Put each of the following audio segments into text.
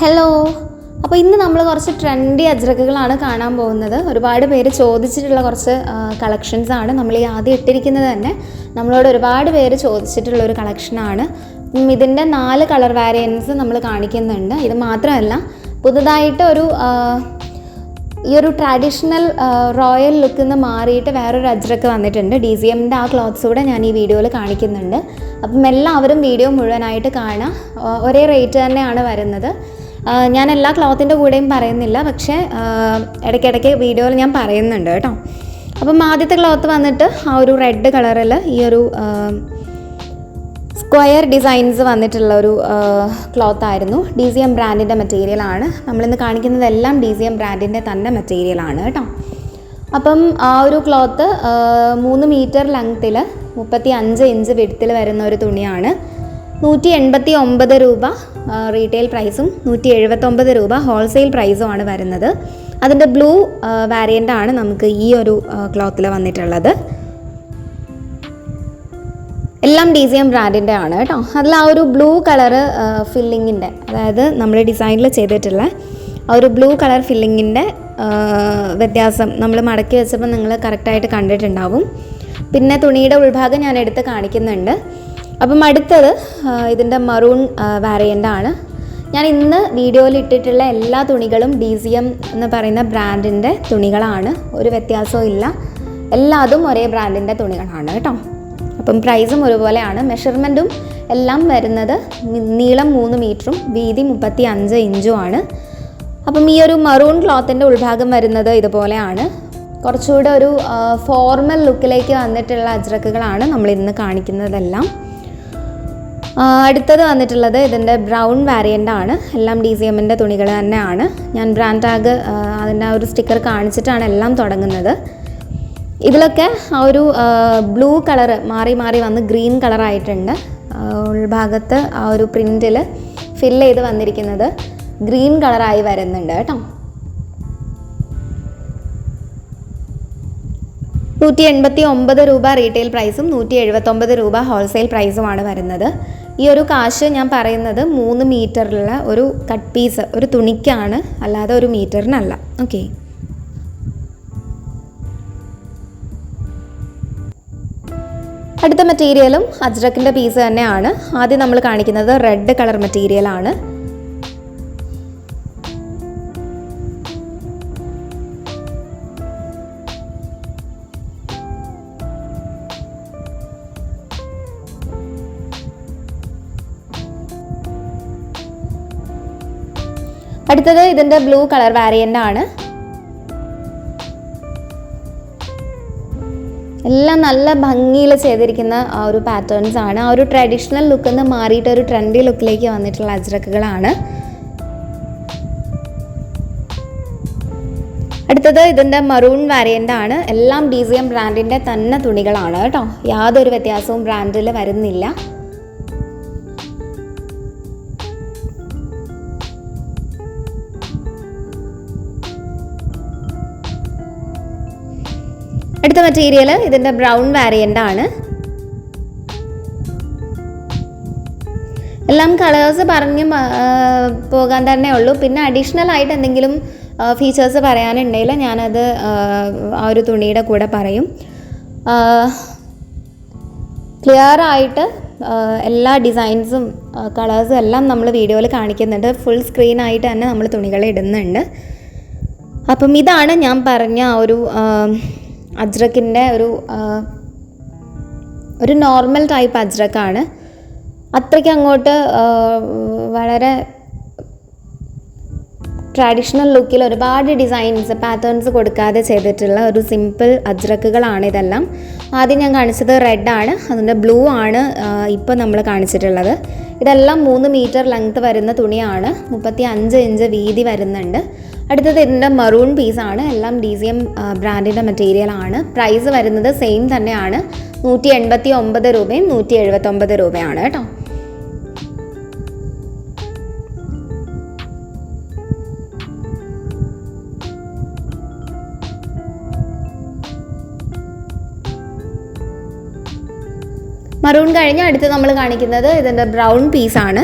Hello അപ്പോൾ ഇന്ന് നമ്മൾ കുറച്ച് ട്രെൻഡി അജ്രക്കുകളാണ് കാണാൻ പോകുന്നത്. ഒരുപാട് പേര് ചോദിച്ചിട്ടുള്ള കുറച്ച് കളക്ഷൻസ് ആണ് നമ്മൾ ഈ ആദ്യം ഇട്ടിരിക്കുന്നത് തന്നെ. നമ്മളോട് ഒരുപാട് പേര് ചോദിച്ചിട്ടുള്ള ഒരു കളക്ഷനാണ് ഇതിന്റെ നാല് കളർ വാരിയൻസ് നമ്മൾ കാണിക്കുന്നുണ്ട്. ഇത് മാത്രമല്ല പുതുതായിട്ട് ഒരു ഈ ഒരു ട്രഡീഷണൽ റോയൽ ലുക്കിൽ നിന്ന് മാറിയിട്ട് വേറൊരു അജ്രക്ക് വന്നിട്ടുണ്ട്. ഡി സി എമ്മിന്റെ ആ ക്ലോത്ത്സ് കൂടെ ഞാൻ ഈ വീഡിയോയിൽ കാണിക്കുന്നുണ്ട്. അപ്പം എല്ലാവരും വീഡിയോ മുഴുവനായിട്ട് കാണാം. ഒരേ റേറ്റ് തന്നെയാണ് വരുന്നത്. ഞാൻ എല്ലാ ക്ലോത്തിന്റെ കൂടെയും പറയുന്നില്ല പക്ഷേ ഇടയ്ക്കിടയ്ക്ക് വീഡിയോയിൽ ഞാൻ പറയുന്നുണ്ട് കേട്ടോ. അപ്പം ആദ്യത്തെ ക്ലോത്ത് വന്നിട്ട് ആ ഒരു റെഡ് കളറിൽ ഈ ഒരു സ്ക്വയർ ഡിസൈൻസ് വന്നിട്ടുള്ള ഒരു ക്ലോത്ത് ആയിരുന്നു. ഡി സി എം ബ്രാൻഡിന്റെ മെറ്റീരിയലാണ് നമ്മളിന്ന് കാണിക്കുന്നതെല്ലാം ഡി സി എം ബ്രാൻഡിന്റെ തന്നെ മെറ്റീരിയലാണ് കേട്ടോ. അപ്പം ആ ഒരു ക്ലോത്ത് മൂന്ന് മീറ്റർ ലെങ്ത്തിൽ മുപ്പത്തി അഞ്ച് ഇഞ്ച് വിടുത്തിൽ വരുന്ന ഒരു തുണിയാണ്. നൂറ്റി എൺപത്തി ഒമ്പത് രൂപ റീറ്റെയിൽ പ്രൈസും നൂറ്റി എഴുപത്തൊമ്പത് രൂപ ഹോൾസെയിൽ പ്രൈസും ആണ് വരുന്നത്. അതിന്റെ ബ്ലൂ ആണ് നമുക്ക് ഈ ഒരു ക്ലോത്തിൽ വന്നിട്ടുള്ളത്. എല്ലാം ഡി സി എം ബ്രാൻഡിന്റെ ആണ് കേട്ടോ. അതിൽ ആ ഒരു ബ്ലൂ കളറ് ഫില്ലിങ്ങിന്റെ അതായത് നമ്മൾ ഡിസൈനിൽ ചെയ്തിട്ടുള്ള ആ ഒരു ബ്ലൂ കളർ ഫില്ലിങ്ങിന്റെ വ്യത്യാസം നമ്മൾ മടക്കി വെച്ചപ്പോൾ നിങ്ങൾ കറക്റ്റായിട്ട് കണ്ടിട്ടുണ്ടാവും. പിന്നെ തുണിയുടെ ഉൾഭാഗം ഞാൻ എടുത്ത് കാണിക്കുന്നുണ്ട്. അപ്പം അടുത്തത് ഇതിന്റെ മറൂൺ വാരിയന്റ് ആണ്. ഞാൻ ഇന്ന് വീഡിയോയിൽ ഇട്ടിട്ടുള്ള എല്ലാ തുണികളും ഡി സി എം എന്ന് പറയുന്ന ബ്രാൻഡിന്റെ തുണികളാണ്. ഒരു വ്യത്യാസവും ഇല്ല. എല്ലാതും ഒരേ ബ്രാൻഡിന്റെ തുണികളാണ് കേട്ടോ. അപ്പം പ്രൈസും ഒരുപോലെയാണ്. മെഷർമെന്റും എല്ലാം വരുന്നത് നീളം മൂന്ന് മീറ്ററും വീതി മുപ്പത്തി അഞ്ച് ഇഞ്ചും ആണ്. അപ്പം ഈ ഒരു മറൂൺ ക്ലോത്തിന്റെ ഉൾഭാഗം വരുന്നത് ഇതുപോലെയാണ്. കുറച്ചുകൂടെ ഒരു ഫോർമൽ ലുക്കിലേക്ക് വന്നിട്ടുള്ള അജ്രക്കുകളാണ് നമ്മൾ ഇന്ന് കാണിക്കുന്നതെല്ലാം. അടുത്തത് വന്നിട്ടുള്ളത് ഇതിന്റെ ബ്രൗൺ വാരിയന്റ് ആണ്. എല്ലാം ഡി സി എമ്മിന്റെ തുണികൾ തന്നെയാണ്. ഞാൻ ബ്രാൻഡ് ടാഗ് അതിന്റെ ആ ഒരു സ്റ്റിക്കർ കാണിച്ചിട്ടാണ് എല്ലാം തുടങ്ങുന്നത്. ഇതിലൊക്കെ ആ ഒരു ബ്ലൂ കളർ മാറി മാറി വന്ന് ഗ്രീൻ കളറായിട്ടുണ്ട് ഉൾഭാഗത്ത് ആ ഒരു പ്രിന്റിൽ ഫിൽ ചെയ്ത് വന്നിരിക്കുന്നത് ഗ്രീൻ കളറായി വരുന്നുണ്ട് കേട്ടോ. നൂറ്റി എൺപത്തി ഒമ്പത് രൂപ റീറ്റെയിൽ പ്രൈസും നൂറ്റി എഴുപത്തൊമ്പത് രൂപ ഹോൾസെയിൽ പ്രൈസുമാണ് വരുന്നത്. ഈ ഒരു കാശ് ഞാൻ പറയുന്നത് മൂന്ന് മീറ്ററിലുള്ള ഒരു കട്ട് പീസ് ഒരു തുണിക്കാണ് അല്ലാതെ ഒരു മീറ്ററിനല്ല. ഓക്കെ അടുത്ത മെറ്റീരിയലും അജ്രക്കിന്റെ പീസ് തന്നെയാണ്. ആദ്യം നമ്മൾ കാണിക്കുന്നത് റെഡ് കളർ മെറ്റീരിയലാണ് അടുത്തത് ഇതിന്റെ ബ്ലൂ കളർ വാരിയന്റ് ആണ്. എല്ലാം നല്ല ഭംഗിയിൽ ചെയ്തിരിക്കുന്ന ആ ഒരു പാറ്റേൺസ് ആണ്. ആ ഒരു ട്രഡീഷണൽ ലുക്കിൽ നിന്ന് മാറിയിട്ട് ഒരു ട്രെൻഡി ലുക്കിലേക്ക് വന്നിട്ടുള്ള അജ്രക്കുകളാണ്. അടുത്തത് ഇതിന്റെ മറൂൺ വാരിയന്റ് ആണ്. എല്ലാം ഡി സി എം ബ്രാൻഡിന്റെ തന്നെ തുണികളാണ് കേട്ടോ. യാതൊരു വ്യത്യാസവും ബ്രാൻഡിൽ വരുന്നില്ല. അടുത്ത മെറ്റീരിയൽ ഇതിന്റെ ബ്രൗൺ വാരിയന്റ് ആണ്. എല്ലാം കളേഴ്സ് പറഞ്ഞ് പോകാൻ തന്നെ ഉള്ളൂ. പിന്നെ അഡീഷണൽ ആയിട്ട് എന്തെങ്കിലും ഫീച്ചേഴ്സ് പറയാനുണ്ടെങ്കിൽ ഞാനത് ആ, ഒരു തുണിയുടെ കൂടെ പറയും. ക്ലിയർ ആയിട്ട് എല്ലാ ഡിസൈൻസും കളേഴ്സും എല്ലാം നമ്മൾ വീഡിയോയിൽ കാണിക്കുന്നുണ്ട്. ഫുൾ സ്ക്രീൻ ആയിട്ട് തന്നെ നമ്മൾ തുണികളെ ഇടുന്നുണ്ട്. അപ്പം ഇതാണ് ഞാൻ പറഞ്ഞ ആ ഒരു അജ്രക്കിന്റെ ഒരു ഒരു നോർമൽ ടൈപ്പ് അജ്രക്കാണ്. അത്രയ്ക്ക് അങ്ങോട്ട് വളരെ ട്രഡീഷണൽ ലുക്കിൽ ഒരുപാട് ഡിസൈൻസ് പാറ്റേൺസ് കൊടുക്കാതെ ചെയ്തിട്ടുള്ള ഒരു സിമ്പിൾ അജ്രക്കുകളാണ് ഇതെല്ലാം. ആദ്യം ഞാൻ കാണിച്ചത് റെഡ് ആണ് അതിന്റെ ബ്ലൂ ആണ് ഇപ്പോൾ നമ്മൾ കാണിച്ചിട്ടുള്ളത്. ഇതെല്ലാം മൂന്ന് മീറ്റർ ലെങ്ത് വരുന്ന തുണിയാണ് മുപ്പത്തി അഞ്ച് ഇഞ്ച് വീതി വരുന്നുണ്ട്. അടുത്തത് ഇതിന്റെ മറൂൺ പീസാണ് എല്ലാം ഡി സി എം ബ്രാൻഡിന്റെ മെറ്റീരിയൽ ആണ്. പ്രൈസ് വരുന്നത് സെയിം തന്നെയാണ്. നൂറ്റി എൺപത്തി ഒമ്പത് രൂപയും നൂറ്റി എഴുപത്തൊമ്പത് രൂപയാണ് കേട്ടോ. മറൂൺ കഴിഞ്ഞ് അടുത്ത് നമ്മൾ കാണിക്കുന്നത് ഇതിന്റെ ബ്രൗൺ പീസാണ്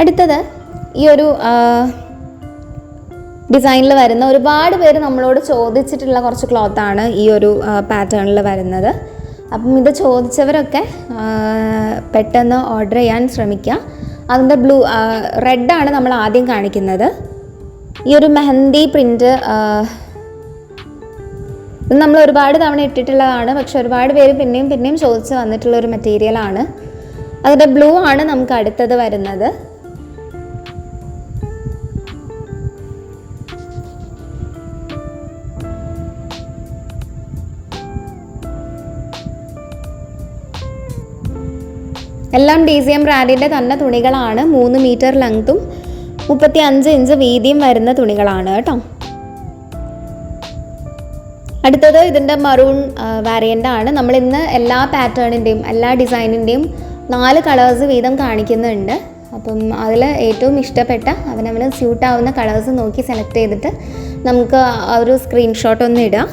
അടുത്തത് ഈ ഒരു ഡിസൈനിൽ വരുന്ന ഒരുപാട് പേര് നമ്മളോട് ചോദിച്ചിട്ടുള്ള കുറച്ച് ക്ലോത്താണ് ഈ ഒരു പാറ്റേണിൽ വരുന്നത്. അപ്പം ഇത് ചോദിച്ചവരൊക്കെ പെട്ടെന്ന് ഓർഡർ ചെയ്യാൻ ശ്രമിക്കുക. അതിന്റെ ബ്ലൂ റെഡാണ് നമ്മൾ ആദ്യം കാണിക്കുന്നത്. ഈ ഒരു മെഹന്തി പ്രിന്റ് ഇത് നമ്മൾ ഒരുപാട് തവണ ഇട്ടിട്ടുള്ളതാണ്. പക്ഷെ ഒരുപാട് പേര് പിന്നെയും പിന്നെയും ചോദിച്ച് വന്നിട്ടുള്ള ഒരു മെറ്റീരിയലാണ് അതിന്റെ ബ്ലൂ ആണ് നമുക്ക് അടുത്തത് വരുന്നത്. എല്ലാം ഡി സി എം ബ്രാൻഡിന്റെ തന്നെ തുണികളാണ്. മൂന്ന് മീറ്റർ ലെങ്ത്തും മുപ്പത്തി അഞ്ച് ഇഞ്ച് വീതിയും വരുന്ന തുണികളാണ് കേട്ടോ. അടുത്തത് ഇതിന്റെ മറൂൺ വാരിയന്റ് ആണ്. നമ്മൾ ഇന്ന് എല്ലാ പാറ്റേണിന്റെയും എല്ലാ ഡിസൈനിന്റെയും നാല് കളേഴ്സ് വീതം കാണിക്കുന്നുണ്ട്. അപ്പം അതിൽ ഏറ്റവും ഇഷ്ടപ്പെട്ട അവനവന് സ്യൂട്ടാവുന്ന കളേഴ്സ് നോക്കി സെലക്ട് ചെയ്തിട്ട് നമുക്ക് ആ ഒരു സ്ക്രീൻഷോട്ട് ഒന്ന് ഇടാം.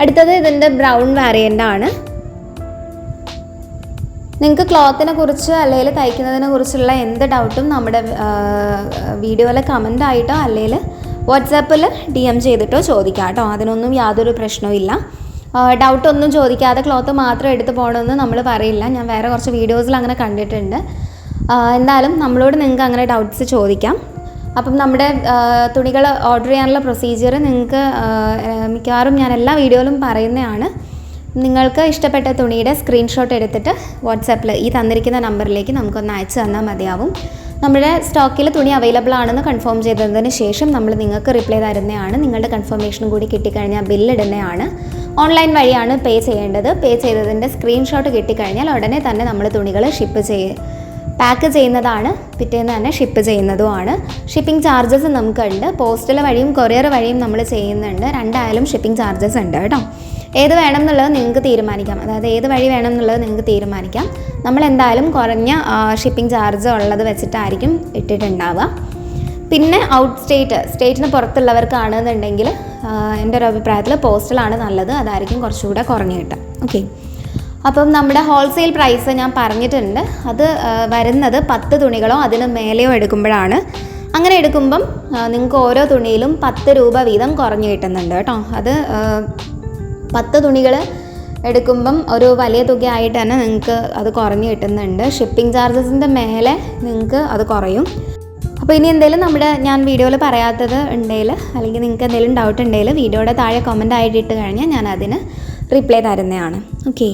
അടുത്തത് ഇതിന്റെ ബ്രൗൺ വാരിയന്റ് ആണ്. നിങ്ങൾക്ക് ക്ലോത്തിനെ കുറിച്ച് അല്ലെങ്കിൽ തയ്ക്കുന്നതിനെ കുറിച്ചുള്ള എന്ത് ഡൗട്ടും നമ്മുടെ വീഡിയോയിൽ കമന്റ് ആയിട്ടോ അല്ലെങ്കിൽ വാട്സാപ്പിൽ ഡി എം ചെയ്തിട്ടോ ചോദിക്കാം കേട്ടോ. അതിനൊന്നും യാതൊരു പ്രശ്നവും ഇല്ല. ഡൗട്ട് ഒന്നും ചോദിക്കാതെ ക്ലോത്ത് മാത്രം എടുത്ത് പോകണമെന്ന് നമ്മൾ പറയില്ല. ഞാൻ വേറെ കുറച്ച് വീഡിയോസിൽ അങ്ങനെ കണ്ടിട്ടുണ്ട്. എന്തായാലും നമ്മളോട് നിങ്ങൾക്ക് അങ്ങനെ ഡൗട്ട്സ് ചോദിക്കാം. അപ്പം നമ്മുടെ തുണികൾ ഓർഡർ ചെയ്യാനുള്ള പ്രൊസീജിയർ നിങ്ങൾക്ക് മിക്കവാറും ഞാൻ എല്ലാ വീഡിയോയിലും പറയുന്നതാണ്. നിങ്ങൾക്ക് ഇഷ്ടപ്പെട്ട തുണിയുടെ സ്ക്രീൻഷോട്ട് എടുത്തിട്ട് വാട്സാപ്പിൽ ഈ തന്നിരിക്കുന്ന നമ്പറിലേക്ക് നമുക്കൊന്ന് അയച്ചു തന്നാൽ മതിയാവും. നമ്മുടെ സ്റ്റോക്കിൽ തുണി അവൈലബിൾ ആണെന്ന് കൺഫേം ചെയ്തതിന് ശേഷം നമ്മൾ നിങ്ങൾക്ക് റിപ്ലൈ തരുന്നതാണ്. നിങ്ങളുടെ കൺഫർമേഷനും കൂടി കിട്ടിക്കഴിഞ്ഞാൽ ബില്ലിടുന്നതാണ് ഓൺലൈൻ വഴിയാണ് പേ ചെയ്യേണ്ടത്. പേ ചെയ്തതിന്റെ സ്ക്രീൻഷോട്ട് കിട്ടിക്കഴിഞ്ഞാൽ ഉടനെ തന്നെ നമ്മൾ തുണികൾ ഷിപ്പ് ചെയ്യും പാക്ക് ചെയ്യുന്നതാണ്. പിറ്റേന്ന് തന്നെ ഷിപ്പ് ചെയ്യുന്നതുമാണ്. ഷിപ്പിംഗ് ചാർജസ് നമുക്കുണ്ട്. പോസ്റ്റൽ വഴിയും കൊറിയർ വഴിയും നമ്മൾ ചെയ്യുന്നുണ്ട്. രണ്ടായാലും ഷിപ്പിംഗ് ചാർജസ് ഉണ്ട് കേട്ടോ. ഏത് വേണം എന്നുള്ളത് നിങ്ങൾക്ക് തീരുമാനിക്കാം. അതായത് ഏത് വഴി വേണം എന്നുള്ളത് നിങ്ങൾക്ക് തീരുമാനിക്കാം. നമ്മൾ എന്തായാലും കുറഞ്ഞ ഷിപ്പിംഗ് ചാർജ് ഉള്ളത് വെച്ചിട്ടായിരിക്കും ഇട്ടിട്ടുണ്ടാവുക. പിന്നെ ഔട്ട് സ്റ്റേറ്റ് സ്റ്റേറ്റിന് പുറത്തുള്ളവർക്കാണെന്നുണ്ടെങ്കിൽ എന്റെ ഒരു അഭിപ്രായത്തിൽ പോസ്റ്റലാണ് നല്ലത്. അതായിരിക്കും കുറച്ചുകൂടെ കുറഞ്ഞു കിട്ടുക. ഓക്കെ അപ്പം നമ്മുടെ ഹോൾസെയിൽ പ്രൈസ് ഞാൻ പറഞ്ഞിട്ടുണ്ട്. അത് വരുന്നത് പത്ത് തുണികളോ അതിന് മേലെയോ എടുക്കുമ്പോഴാണ്. അങ്ങനെ എടുക്കുമ്പം നിങ്ങൾക്ക് ഓരോ തുണിയിലും പത്ത് രൂപ വീതം കുറഞ്ഞു കിട്ടുന്നുണ്ട് കേട്ടോ. അത് പത്ത് തുണികൾ എടുക്കുമ്പം ഒരു വലിയ തുകയായിട്ട് തന്നെ നിങ്ങൾക്ക് അത് കുറഞ്ഞ് കിട്ടുന്നുണ്ട്. ഷിപ്പിംഗ് ചാർജസിന്റെ മേലെ നിങ്ങൾക്ക് അത് കുറയും. അപ്പോൾ ഇനി എന്തെങ്കിലും നമ്മുടെ ഞാൻ വീഡിയോയിൽ പറയാത്തത് ഉണ്ടെങ്കിൽ അല്ലെങ്കിൽ നിങ്ങൾക്ക് എന്തെങ്കിലും ഡൗട്ട് ഉണ്ടെങ്കിൽ വീഡിയോയുടെ താഴെ കമന്റ് ആയിട്ട് ഇട്ട് കഴിഞ്ഞാൽ ഞാൻ അതിന് റിപ്ലൈ തരുന്നതാണ്. ഓക്കെ